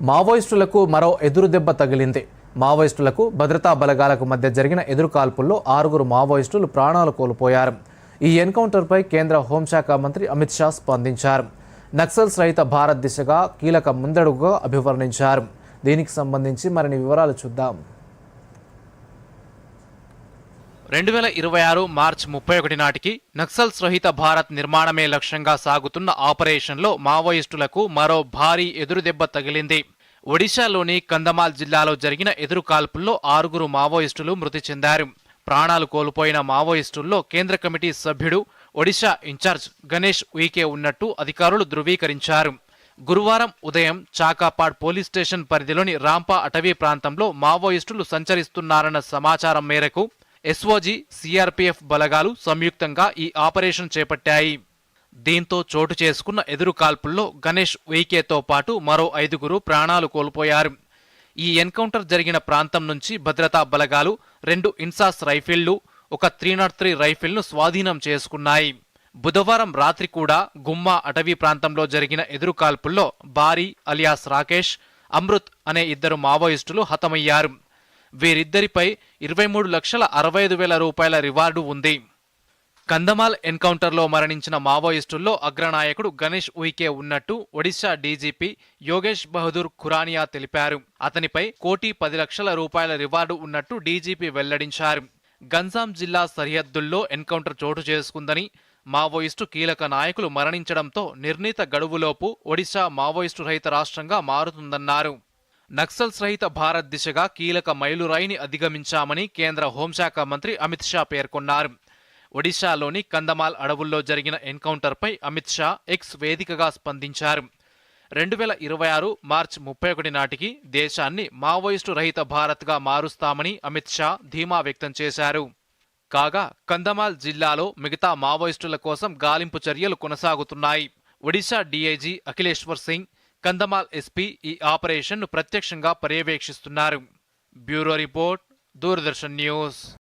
మావోయిస్టులకు మరో ఎదురు దెబ్బ తగిలింది. మావోయిస్టులకు భద్రతా బలగాలకు మధ్య జరిగిన ఎదురుకాల్పుల్లో ఆరుగురు మావోయిస్టులు ప్రాణాలు కోల్పోయారు. ఈ ఎన్కౌంటర్పై కేంద్ర హోంశాఖ మంత్రి అమిత్ షా స్పందించారు. నక్సల్స్ రహిత భారత్ దిశగా కీలక ముందడుగుగా అభివర్ణించారు. దీనికి సంబంధించి మరిన్ని వివరాలు చూద్దాం. రెండు వేల ఇరవై ఆరు మార్చి ముప్పై ఒకటి నాటికి నక్సల్స్ రహిత భారత్ నిర్మాణమే లక్ష్యంగా సాగుతున్న ఆపరేషన్లో మావోయిస్టులకు మరో భారీ ఎదురుదెబ్బ తగిలింది. ఒడిశాలోని కందమాల్ జిల్లాలో జరిగిన ఎదురు కాల్పుల్లో ఆరుగురు మావోయిస్టులు మృతి చెందారు. ప్రాణాలు కోల్పోయిన మావోయిస్టుల్లో కేంద్ర కమిటీ సభ్యుడు ఒడిశా ఇన్ఛార్జ్ గణేష్ ఉయికే ఉన్నట్టు అధికారులు ధృవీకరించారు. గురువారం ఉదయం చాకాపాడ్ పోలీస్ స్టేషన్ పరిధిలోని రాంపా అటవీ ప్రాంతంలో మావోయిస్టులు సంచరిస్తున్నారన్న సమాచారం మేరకు ఎస్ఓజీ సిఆర్పీఎఫ్ బలగాలు సంయుక్తంగా ఈ ఆపరేషన్ చేపట్టాయి. దీంతో చోటు చేసుకున్న ఎదురు కాల్పుల్లో గణేష్ ఉయికేతో పాటు మరో ఐదుగురు ప్రాణాలు కోల్పోయారు. ఈ ఎన్కౌంటర్ జరిగిన ప్రాంతం నుంచి భద్రతా బలగాలు రెండు ఇన్సాస్ రైఫిళ్ళు ఒక త్రీ నాట్ త్రీ రైఫిల్ను స్వాధీనం చేసుకున్నాయి. బుధవారం రాత్రి కూడా గుమ్మా అటవీ ప్రాంతంలో జరిగిన ఎదురు కాల్పుల్లో బారీ అలియాస్ రాకేష్ అమృత్ అనే ఇద్దరు మావోయిస్టులు హతమయ్యారు. వీరిద్దరిపై ఇరవై మూడు లక్షల అరవై ఐదు వేల రూపాయల రివార్డు ఉంది. కందమాల్ ఎన్కౌంటర్లో మరణించిన మావోయిస్టుల్లో అగ్రనాయకుడు గణేష్ ఉయికే ఉన్నట్టు Odisha D G P Yogesh Bahadur Khurania తెలిపారు. అతనిపై కోటి పది లక్షల రూపాయల రివార్డు ఉన్నట్టు డీజీపీ వెల్లడించారు. గంజాం జిల్లా సరిహద్దుల్లో ఎన్కౌంటర్ చోటు చేసుకుందని మావోయిస్టు కీలక నాయకులు మరణించడంతో నిర్ణీత గడువులోపు ఒడిశా మావోయిస్టు రహిత రాష్ట్రంగా మారుతుందన్నారు. నక్సల్స్ రహిత భారత్ దిశగా కీలక మైలురాయిని అధిగమించామని కేంద్ర హోంశాఖ మంత్రి అమిత్ షా పేర్కొన్నారు. ఒడిశాలోని కందమాల్ అడవుల్లో జరిగిన ఎన్కౌంటర్పై అమిత్ షా ఎక్స్ వేదికగా స్పందించారు. రెండు వేల ఇరవై ఆరు మార్చ్ ముప్పై ఒకటి నాటికి దేశాన్ని మావోయిస్టు రహిత భారత్గా మారుస్తామని అమిత్ షా ధీమా వ్యక్తం చేశారు. కాగా కందమాల్ జిల్లాలో మిగతా మావోయిస్టుల కోసం గాలింపు చర్యలు కొనసాగుతున్నాయి. ఒడిశా డీఐజీ అఖిలేశ్వర్ సింగ్ కందమాల్ ఎస్పీ ఈ ఆపరేషన్ను ప్రత్యక్షంగా పర్యవేక్షిస్తున్నారు. Bureau report Doordarshan news.